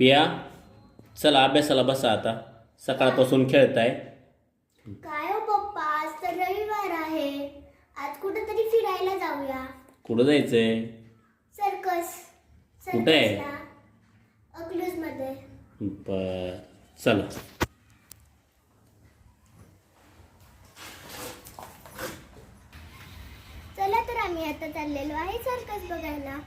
पिया. चला अभ्यासाला बसा आता. सकाळपासून खेळताय. काय हो पप्पा आज तर रविवार आहे. आज कुठेतरी फिरायला जाऊया. कुठं जायचंय? सर्कस. कुठे आहे? अकलूजमध्ये बर चला. चला तर आम्ही आता चाललेलो आहे सर्कस बघायला.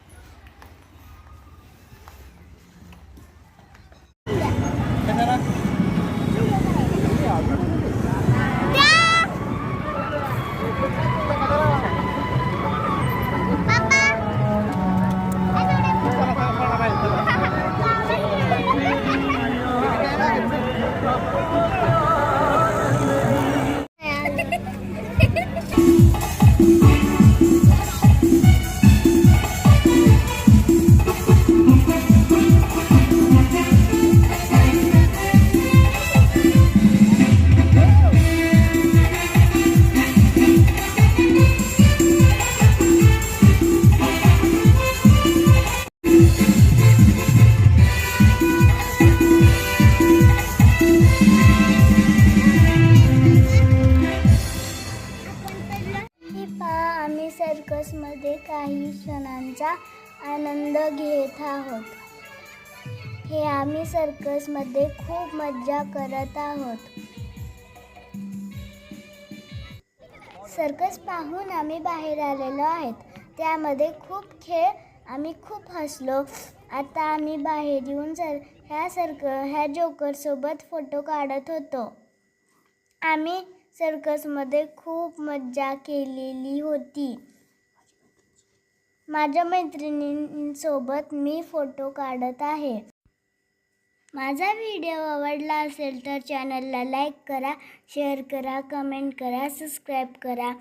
सर्कसमध्ये काही क्षणांचा आनंद घेत आहोत. हे आम्ही सर्कसमध्ये खूप मज्जा करत आहोत. सर्कस पाहून आम्ही बाहेर आलेलो आहेत. त्यामध्ये खूप खेळ आम्ही खूप हसलो. आता आम्ही बाहेर येऊन सर ह्या सर्क ह्या जोकरसोबत फोटो काढत होतो. आम्ही सर्कसमध्ये खूप मज्जा केलेली होती. माझ्या मैत्रिणींसोबत मी फोटो काढत आहे. माझा व्हिडिओ आवडला असेल तर चॅनलला लाईक करा शेअर करा कमेंट करा सबस्क्राईब करा.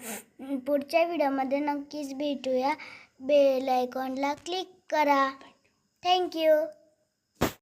पुढच्या व्हिडिओमध्ये नक्कीच भेटूया. बेल आयकॉनला क्लिक करा. थँक्यू